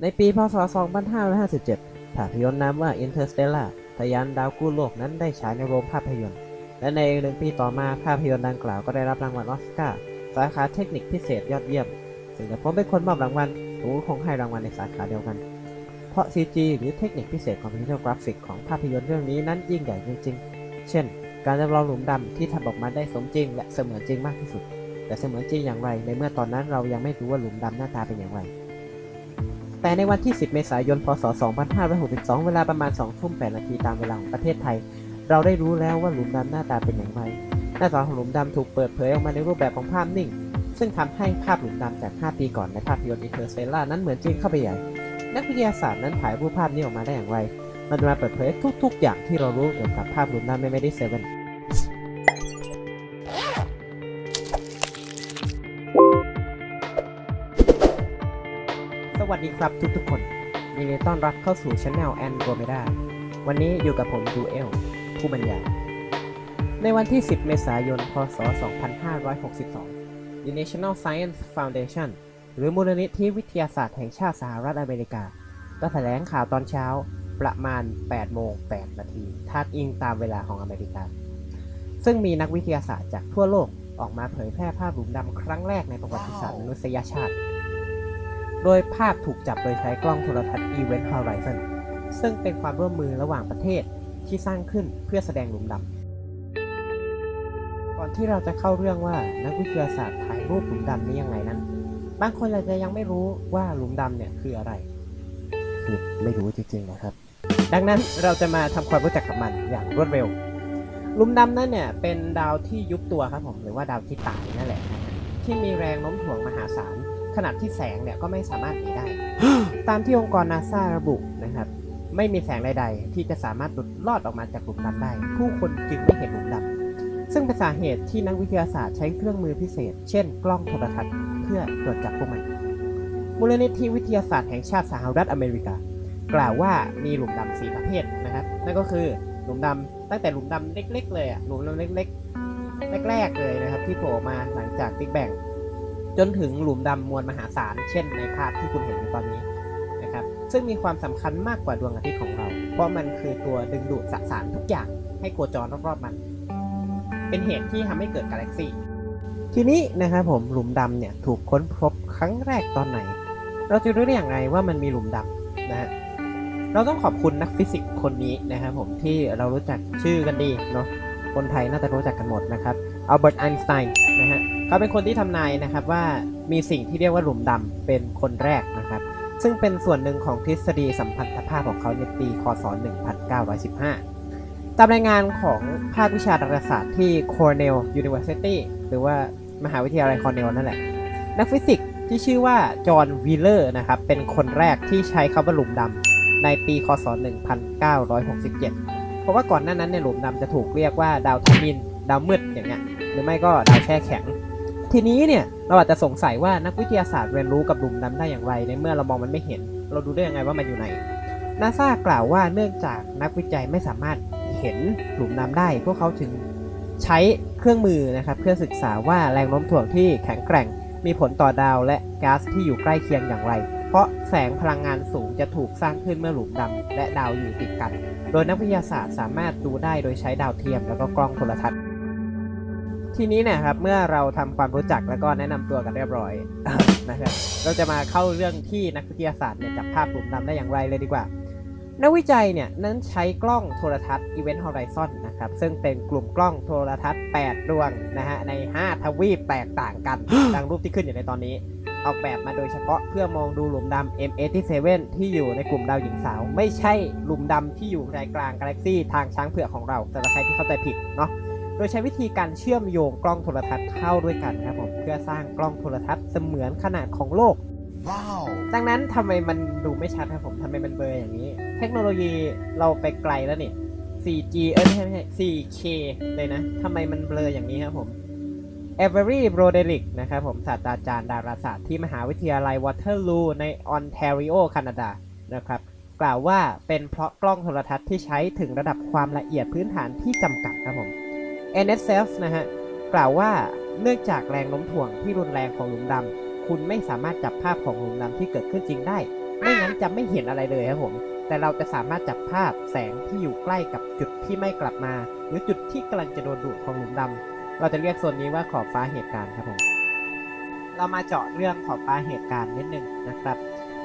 ในปีพศ 2557 ภาพยนตร์นามว่า Interstellar ทะยานดาวกู้โลกนั้นได้ฉายในโรงภาพยนตร์ และในหนึ่งปีต่อมาภาพยนตร์ดังกล่าวก็ได้รับรางวัลออสการ์สาขาเทคนิคพิเศษยอดเยี่ยม ซึ่งแต่ผมเป็นคนมอบรางวัลผมก็คงให้รางวัลในสาขาเดียวกัน เพราะ CG หรือเทคนิคพิเศษคอมพิเตอกราฟิกของภาพยนตร์เรื่องนี้นั้นยิ่งใหญ่จริงๆ เช่น การจำลองหลุมดำที่ทำออกมาได้สมจริง และเสมือนจริงมากที่สุด แต่เสมือนจริงอย่างไร ในเมื่อตอนนั้นเรายังไม่รู้ว่าหลุมดำหน้าตาเป็นอย่างไร แต่ในวันที่ 10 เมษายน พศ 2562 เวลาประมาณ 2 ทุ่ม 8 นาทีตามเวลาของประเทศไทย เราได้รู้แล้วว่าหลุมดำหน้าตาเป็นอย่างไร หน้าตาของหลุมดำถูกเปิดเผยออกมาในรูปแบบของภาพนิ่ง ซึ่งทำให้ภาพหลุมดำจาก 5 ปีก่อนในภาพยนตร์ Interstellar นั้นเหมือนจริงเข้าไปใหญ่ นักวิทยาศาสตร์นั้นถ่ายรูปภาพนี้ออกมาได้อย่างไร มันมาเปิดเผยทุก ๆ อย่างที่เรารู้เกี่ยวกับภาพหลุมดำใน m e d i 7 สวัสดีครับทุกๆคนยินดีต้อนรับเข้าสู่ช anel Andromeda วันนี้อยู่กับผมดูเอล ผู้บรรยาย ในวันที่ 10 เมษายน พศ 2562 The National Science Foundation หรือมูลนิธิวิทยาศาสตร์แห่งชาติสหรัฐอเมริกา ก็แถลงข่าวตอนเช้าประมาณ 8 โมง 8 นาทีทัดอิงตามเวลาของอเมริกา ซึ่งมีนักวิทยาศาสตร์จากทั่วโลกออกมาเผยแพร่ภาพหลุมดำครั้งแรกในประวัติศาสตร์มนุษยชาติ โดยภาพถูกจับโดยใช้กล้องโทรทัศน์ Event Horizon ซึ่งเป็นความร่วมมือระหว่างประเทศที่สร้างขึ้นเพื่อแสดงหลุมดำก่อนที่เราจะเข้าเรื่องว่านักวิทยาศาสตร์ถ่ายรูปหลุมดำนี้ยังไงนั้น บางคนอาจจะยังไม่รู้ว่าหลุมดำเนี่ยคืออะไร คือไม่รู้จริงๆนะครับ ดังนั้นเราจะมาทำความรู้จักกับมันอย่างรวดเร็วหลุมดำนั่นเนี่ยเป็นดาวที่ยุบตัวครับผมหรือว่าดาวที่ตายนั่นแหละนะฮะที่มีแรงโน้มถ่วงมหาศาล ขนาดที่แสงเนี่ยก็ไม่สามารถหนีได้ ตามที่องค์กรนาซาระบุนะครับ ไม่มีแสงใดๆ ที่จะสามารถหลุดลอดออกมาจากหลุมดำได้ ผู้คนจึงไม่เห็นหลุมดำซึ่งเป็นสาเหตุที่นักวิทยาศาสตร์ใช้เครื่องมือพิเศษ เช่น กล้องโทรทัศน์เพื่อตรวจจับพวกมันมูลนิธิวิทยาศาสตร์แห่งชาติสหรัฐอเมริกา กล่าวว่ามีหลุมดำสี่ประเภทนะครับ นั่นก็คือหลุมดำตั้งแต่หลุมดำเล็ก ๆ เลยอะหลุมดำเล็ก ๆ แรกๆเลยนะครับ ที่โผล่ออกมาหลังจากบิ๊กแบง จนถึงหลุมดำมวลมหาศาล เช่นในภาพที่คุณเห็นอยู่ตอนนี้นะครับ ซึ่งมีความสำคัญมากกว่าดวงอาทิตย์ของเรา เพราะมันคือตัวดึงดูดสสารทุกอย่างให้โคจรรอบๆมัน เป็นเหตุที่ทำให้เกิดกาแล็กซี่ ทีนี้นะครับผมหลุมดำเนี่ยถูกค้นพบครั้งแรกตอนไหน เราจะรู้ได้อย่างไรว่ามันมีหลุมดำนะฮะเราต้องขอบคุณนักฟิสิกส์คนนี้นะครับผมที่เรารู้จักชื่อกันดีเนาะคนไทยน่าจะรู้จักกันหมดนะครับอัลเบิร์ตไอน์สไตน์นะฮะ เขาเป็นคนที่ทำนายนะครับว่ามีสิ่งที่เรียกว่าหลุมดำเป็นคนแรกนะครับ ซึ่งเป็นส่วนหนึ่งของทฤษฎีสัมพันธภาพของเขาในปีคศ 1915 ตามรายงานของภาควิชาดาราศาสตร์ที่ Cornell University หรือว่ามหาวิทยาลัยคอร์เนลนั่นแหละ นักฟิสิกส์ที่ชื่อว่าจอห์นวีเลอร์นะครับ เป็นคนแรกที่ใช้คำว่าหลุมดำในปีคศ 1967 เพราะว่าก่อนหน้านั้นเนี่ยหลุมดำจะถูกเรียกว่าดาวทมิน ดาวมืดอย่างเงี้ย หรือไม่ก็ดาวแช่แข็ง ทีนี้เนี่ยเราอาจจะสงสัยว่านักวิทยาศาสตร์เรียนรู้กับหลุมดำได้อย่างไร ในเมื่อเรามองมันไม่เห็น เราดูได้ยังไงว่ามันอยู่ไหนนาซากล่าวว่าเนื่องจากนักวิจัยไม่สามารถเห็นหลุมดำได้ พวกเขาถึงใช้เครื่องมือนะครับเพื่อศึกษาว่าแรงโน้มถ่วงที่แข็งแกร่ง มีผลต่อดาวและก๊าซที่อยู่ใกล้เคียงอย่างไร เพราะแสงพลังงานสูงจะถูกสร้างขึ้นเมื่อหลุมดำและดาวอยู่ติดกัน โดยนักวิทยาศาสตร์สามารถดูได้โดยใช้ดาวเทียมแล้วก็กล้องโทรทัศน์ ทีนี้เนะครับเมื่อเราทำความรู้จักแล้วก็แนะนำตัวกันเรียบร้อยนะครับเราจะมาเข้าเรื่องที่นักวิทยาศาสตร์เนี่ยจับภาพหลุมดำได้อย่างไรเลยดีกว่า นักวิจัยเนี่ยนั้นใช้กล้องโทรทัศน์ Event Horizon นะครับซึ่งเป็นกลุ่มกล้องโทรทัศน์ 8 ดวงนะฮะใน 5 ทวีปแตกต่างกันดังรูปที่ขึ้นอยู่ในตอนนี้ ออกแบบมาโดยเฉพาะเพื่อมองดูหลุมดำ M87 ที่อยู่ในกลุ่มดาวหญิงสาว ไม่ใช่หลุมดำที่อยู่ใจกลางกาแล็กซี่ทางช้างเผือกของเราสำหรับใครที่เข้าใจผิดเนาะ โดยใช้วิธีการเชื่อมโยงกล้องโทรทัศน์เข้าด้วยกันครับผมเพื่อสร้างกล้องโทรทัศน์เสมือนขนาดของโลก Wow. ดังนั้นทำไมมันดูไม่ชัดครับผมทำไมมันเบลออย่างนี้ เทคโนโลยีเราไปไกลแล้วนี่ 4G เอ้ยไม่ใช่ไม่ใช่ 4K เลยนะทำไมมันเบลออย่างนี้ครับผม e v e r y Broderick นะครับผมศาสตราจารย์ดาราศาสตร์ที่มหาวิทยาลัยวอเตอร์ลูในออนแทริโอแคนาดานะครับกล่าวว่าเป็นเพราะกล้องโทรทัศน์ที่ใช้ถึงระดับความละเอียดพื้นฐานที่จำกัดครับผม NSF นะฮะ กล่าวว่าเนื่องจากแรงโน้มถ่วงที่รุนแรงของหลุมดำ คุณไม่สามารถจับภาพของหลุมดำที่เกิดขึ้นจริงได้ ไม่งั้นจะไม่เห็นอะไรเลยครับผม แต่เราจะสามารถจับภาพแสงที่อยู่ใกล้กับจุดที่ไม่กลับมา หรือจุดที่กำลังจะโดนดูดของหลุมดำ เราจะเรียกโซนนี้ว่าขอบฟ้าเหตุการณ์ครับผม เรามาเจาะเรื่องขอบฟ้าเหตุการณ์นิดนึงนะครับ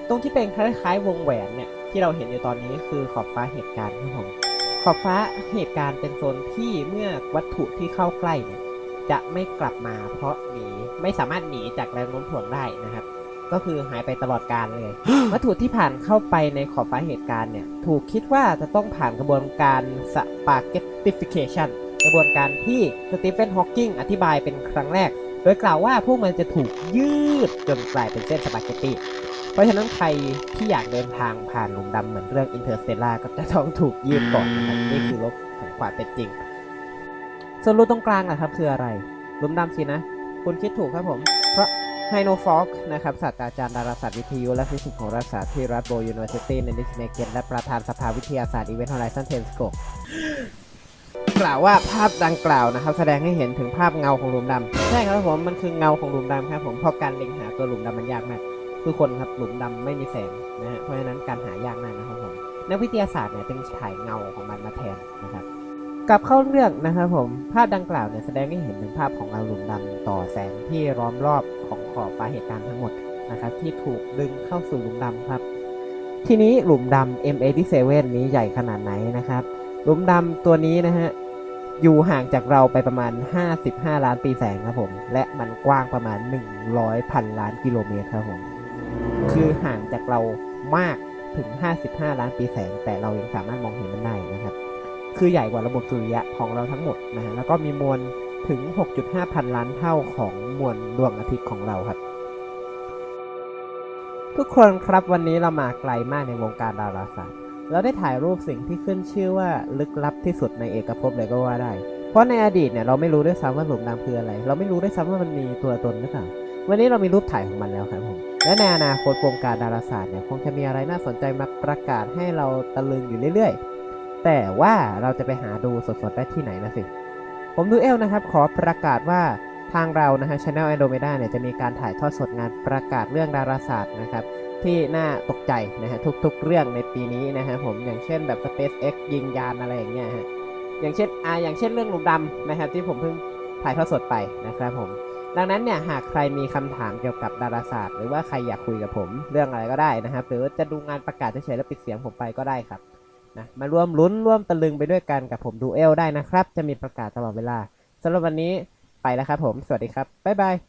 ตรงที่เป็นคล้ายๆ วงแหวนเนี่ยที่เราเห็นอยู่ตอนนี้คือขอบฟ้าเหตุการณ์ครับผม ขอบฟ้าเหตุการณ์เป็นโซนที่เมื่อวัตถุที่เข้าใกล้เนี่ยจะไม่กลับมาเพราะหนีไม่สามารถหนีจากแรงโน้มถ่วงได้นะครับ ก็คือหายไปตลอดกาลเลย วัตถุที่ผ่านเข้าไปในขอบฟ้าเหตุการณ์เนี่ยถูกคิดว่าจะต้องผ่านกระบวนการสปาเกตติฟิเคชันกระบวนการที่สตีเฟนฮอว์กิงอธิบายเป็นครั้งแรก โดยกล่าวว่าพวกมันจะถูกยืดจนกลายเป็นเส้นสปาเกตตี เพราะฉะนั้นใครที่อยากเดินทางผ่านหลุมดำเหมือนเรื่องอินเตอร์สเตลล่าก็จะต้องถูกยืดก่อนนะครับนี่คือลบของความเป็นจริง ส่วนรูตรงกลางนะครับคืออะไรหลุมดำสินะ คุณคิดถูกครับผม เพราะไฮโนฟอกนะครับศาสตราจารย์ดาราศาสตร์วิทยุและฟิสิกส์ของรัฐศาสตร์ที่รัฐโบยูนิเวอร์ซิตี้ในนิชเมเกนและประธานสภาวิทยาศาสตร์อีเวนต์ฮอลไลซันเทนสโกกล่าวว่าภาพดังกล่าวนะครับ แสดงให้เห็นถึงภาพเงาของหลุมดำใช่ครับผมมันคือเงาของหลุมดำครับผมเพราะการเล็งหาตัวหลุมดำมันยากมาก คือคนครับหลุมดำไม่มีแสงนะฮะเพราะฉะนั้นการหายากมากนะครับผมนักวิทยาศาสตร์เนี่ยจึงถ่ายเงาของมันมาแทนนะครับกลับเข้าเรื่องนะครับผมภาพดังกล่าวเนี่ยแสดงให้เห็นถึงภาพของเงาหลุมดำต่อแสงที่ล้อมรอบของขอบฟ้าเหตุการณ์ทั้งหมดนะครับที่ถูกดึงเข้าสู่หลุมดำครับ ทีนี้หลุมดำ M87 นี้ใหญ่ขนาดไหนนะครับ หลุมดำตัวนี้นะฮะอยู่ห่างจากเราไปประมาณ 55 ล้านปีแสงครับผม และมันกว้างประมาณ 100พันล้านกิโลเมตรครับผม คือห่างจากเรามากถึง 55 ล้านปีแสง แต่เรายังสามารถมองเห็นมันได้นะครับ คือใหญ่กว่าระบบสุริยะของเราทั้งหมดนะฮะแล้วก็มีมวลถึง 6.5 พันล้านเท่าของมวลดวงอาทิตย์ของเราครับ ทุกคนครับวันนี้เรามาไกลมากในวงการดาราศาสตร์ เราได้ถ่ายรูปสิ่งที่ขึ้นชื่อว่าลึกลับที่สุดในเอกภพเลยก็ว่าได้ เพราะในอดีตเนี่ยเราไม่รู้ด้วยซ้ำว่าหลุมดำคืออะไร เราไม่รู้ด้วยซ้ำว่ามันมีตัวตนหรือเปล่า วันนี้เรามีรูปถ่ายของมันแล้วครับผม และในอนาคตวงการดาราศาสตร์เนี่ยคงจะมีอะไรน่าสนใจมาประกาศให้เราตะลึงอยู่เรื่อยๆ แต่ว่าเราจะไปหาดูสดๆได้ที่ไหนนะสิ ผมดูเอลนะครับ ขอประกาศว่าทางเรานะฮะ Channel Andromeda เนี่ยจะมีการถ่ายทอดสดงานประกาศเรื่องดาราศาสตร์นะครับ ที่น่าตกใจนะฮะทุกๆ เรื่องในปีนี้นะฮะผมอย่างเช่นแบบ SpaceX ยิงยานอะไรอย่างเงี้ยฮะอย่างเช่นอ่าอย่างเช่นเรื่องหลุมดำนะครับที่ผมเพิ่งถ่ายทอดสดไปนะครับผม ดังนั้นเนี่ยหากใครมีคำถามเกี่ยวกับดาราศาสตร์ หรือว่าใครอยากคุยกับผมเรื่องอะไรก็ได้นะครับ หรือจะดูงานประกาศเฉยๆแล้วปิดเสียงผมไปก็ได้ครับนะมาร่วมลุ้นร่วมตะลึงไปด้วยกันกับผมดูเอลได้นะครับ จะมีประกาศตลอดเวลาสำหรับวันนี้ไปแล้วครับผม สวัสดีครับ บ๊ายบาย